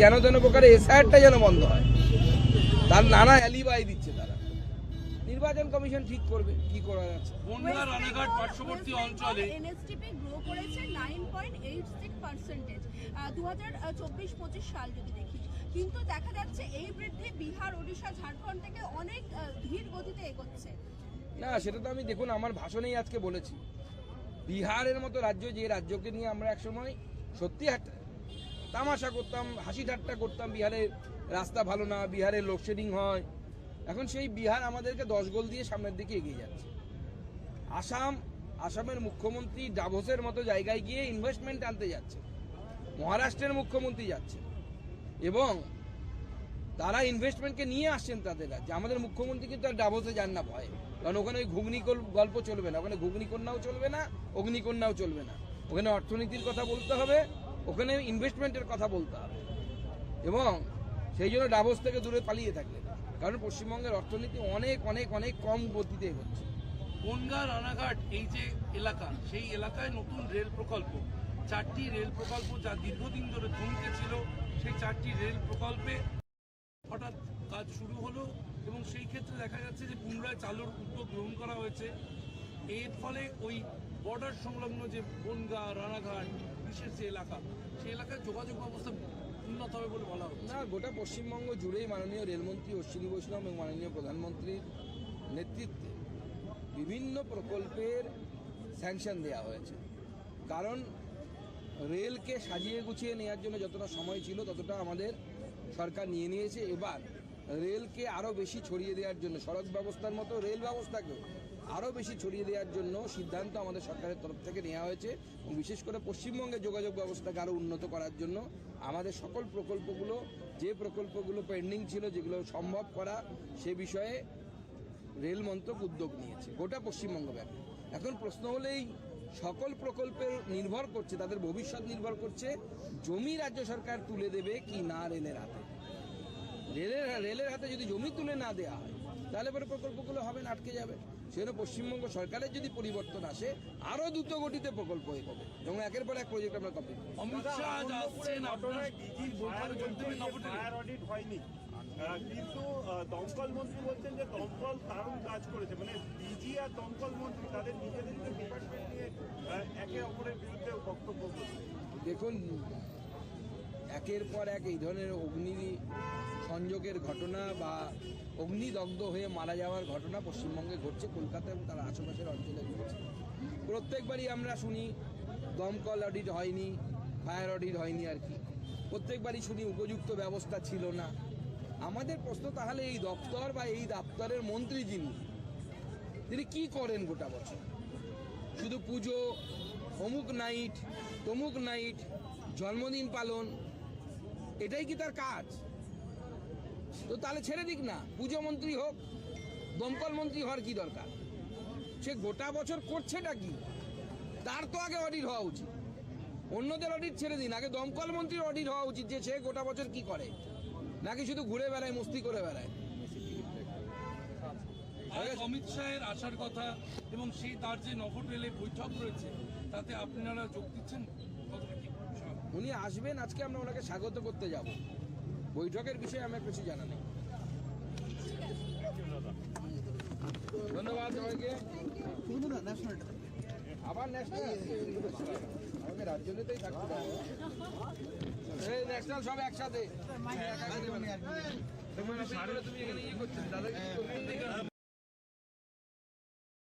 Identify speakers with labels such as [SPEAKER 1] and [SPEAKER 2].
[SPEAKER 1] যেন তেন প্রকারে এসআইআরটা যেন বন্ধ হয়। তার নানা অ্যালিবাই দিচ্ছে তারা। নির্বাচন কমিশন ঠিক করবে কি করা যাচ্ছে?
[SPEAKER 2] বনগা রানাঘাট পার্শ্ববর্তী অঞ্চলে
[SPEAKER 3] N S T P grow করেছে nine point eight six percentage দু হাজার চব্বিশ পঁচিশ সাল যদি দেখি কিন্তু দেখা যাচ্ছে এই বৃদ্ধি বিহার ওড়িশা ঝাড়খণ্ড থেকে অনেক ধীর গতিতে এগোচ্ছে।
[SPEAKER 1] না সেটা তো আমি দেখুন আমার ভাষণেই আজকে বলেছি। বিহারের মতো রাজ্য যে রাজ্যকে নিয়ে আমরা একসময় সত্যি হাট- তামাশা করতাম, হাসি ঠাট্টা করতাম বিহারের রাস্তা ভালো না বিহারের লোডশেডিং হয়। এখন সেই বিহার আমাদেরকে দশ গোল দিয়ে সামনের দিকে এগিয়ে যাচ্ছে। আসাম, আসামের মুখ্যমন্ত্রী ডাভোসের মতো জায়গায় গিয়ে ইনভেস্টমেন্ট আনতে যাচ্ছে। মহারাষ্ট্রের মুখ্যমন্ত্রী যাচ্ছে। এবং তারা ইনভেস্টমেন্টকে নিয়ে আসছেন তাদের রাজ্যে। আমাদের মুখ্যমন্ত্রী কিন্তু আর ডাভোসে যান না ভয়ে। কারণ ওখানে ওই ঘুগনি গল্প চলবে না। ওখানে ঘুগনি কন্যাও চলবে না অগ্নিকন্যাও চলবে না। ওখানে অর্থনীতির কথা বলতে হবে। ওখানে ইনভেস্টমেন্টের কথা বলতে হবে। এবং সেই জন্য ডাভোস থেকে দূরে পালিয়ে থাকলেন কারণ পশ্চিমবঙ্গের অর্থনীতি অনেক অনেক অনেক কম গতিতে হচ্ছে
[SPEAKER 2] বনগা, রানাঘাট, এই যে এলাকা, সেই এলাকায় নতুন রেল প্রকল্প। চারটি রেল প্রকল্প যা দীর্ঘদিন ধরে থমকে ছিল, সেই চারটি রেল প্রকল্পে হঠাৎ কাজ শুরু হলো এবং সেই ক্ষেত্রে দেখা যাচ্ছে যে পুনরায় চালুর উদ্যোগ গ্রহণ করা হয়েছে। এর ফলে ওই বর্ডার সংলগ্ন যে বনগা, রানাঘাট যে এলাকা, সেই এলাকায় যোগাযোগ ব্যবস্থা উন্নত হবে বলে বলা হচ্ছে।
[SPEAKER 1] না, গোটা পশ্চিমবঙ্গ জুড়েই মাননীয় রেলমন্ত্রী অশ্বিনী বৈষ্ণব এবং মাননীয় প্রধানমন্ত্রীর নেতৃত্বে বিভিন্ন প্রকল্পের স্যাংশন দেওয়া হয়েছে। কারণ রেলকে সাজিয়ে গুছিয়ে নেওয়ার জন্য যতটা সময় ছিল, ততটা আমাদের সরকার নিয়ে নিয়েছে। এবার রেলকে আরও বেশি ছড়িয়ে দেওয়ার জন্য, সড়ক ব্যবস্থার মতো রেল ব্যবস্থাকেও আরও বেশি ছড়িয়ে দেওয়ার জন্য সিদ্ধান্ত আমাদের সরকারের তরফ থেকে নেওয়া হয়েছে এবং বিশেষ করে পশ্চিমবঙ্গে যোগাযোগ ব্যবস্থাকে আরও উন্নত করার জন্য আমাদের সকল প্রকল্পগুলো, যে প্রকল্পগুলো পেন্ডিং ছিল যেগুলো সম্ভব করা, সে বিষয়ে রেল মন্ত্রক উদ্যোগ নিয়েছে, গোটা পশ্চিমবঙ্গ ব্যাপী। এখন প্রশ্ন হলেই, সকল প্রকল্পের নির্ভর করছে, তাদের ভবিষ্যৎ নির্ভর করছে, জমি রাজ্য সরকার তুলে দেবে কি না রেলের হাতে? রেলের রেলের হাতে যদি জমি তুলে না দেওয়া হয় তাহলে পরে প্রকল্পগুলো হবে না আটকে যাবে। সেজন্য পশ্চিমবঙ্গ সরকারের যদি পরিবর্তন আসে আরও দ্রুত গতিতে প্রকল্প এগোবে এবং একের পর এক প্রজেক্ট আমরা কমপ্লিট
[SPEAKER 2] অমিত শাহ
[SPEAKER 4] হয়নি। কিন্তু আহ, দমকল মন্ত্রী বলছেন যে দমকল দারুণ কাজ করেছে। মানে ডিজি আর দমকল মন্ত্রী তাদের নিজেদের ডিপার্টমেন্ট নিয়ে একে অপরের বিরুদ্ধে বক্তব্য করছে
[SPEAKER 1] দেখুন একের পর এক এই ধরনের অগ্নি সংযোগের ঘটনা বা অগ্নিদগ্ধ হয়ে মারা যাওয়ার ঘটনা পশ্চিমবঙ্গে ঘটছে কলকাতা এবং তার আশেপাশের অঞ্চলে ঘটছে। প্রত্যেকবারই আমরা শুনি, দমকল অডিট হয়নি ফায়ার অডিট হয়নি আর কি। প্রত্যেকবারই শুনি উপযুক্ত ব্যবস্থা ছিল না। আমাদের প্রশ্ন তাহলে এই দপ্তর বা এই দপ্তরের মন্ত্রী যিনি, তিনি কি করেন গোটা বছর? শুধু পুজো, অমুক নাইট তমুক নাইট জন্মদিন পালন এটাই কি তার কাজ? তো তাহলে ছেড়ে দিক না। পুজো মন্ত্রী হোক, দমকল মন্ত্রী হওয়ার কি দরকার? সে গোটা বছর করছেটা কি? তার তো আগে অডিট হওয়া উচিত। অন্যদের অডিট ছেড়ে দিন। আগে দমকল মন্ত্রীর অডিট হওয়া উচিত যে সে গোটা বছর কি করে। নাকি শুধু ঘুরে বেড়ায়, মস্তি করে বেড়ায়?
[SPEAKER 2] অমিত শাহের আসার কথা এবং সেই তার যে নগর রেলে বৈঠক রয়েছে, তাতে আপনারা যোগ দিচ্ছেন?
[SPEAKER 1] উনি আসবেন আজকে আমরা ওনাকে স্বাগত করতে যাব। বৈঠকের বিষয়ে আমার কিছু জানা নেই। ধন্যবাদ সবাইকে। আবার ন্যাশনাল আমাকে রাজ্য নেতাই থাকতে হবে এই ন্যাশনাল সব একসাথে। তুমি এখানে ইয়ে করছ? দাদা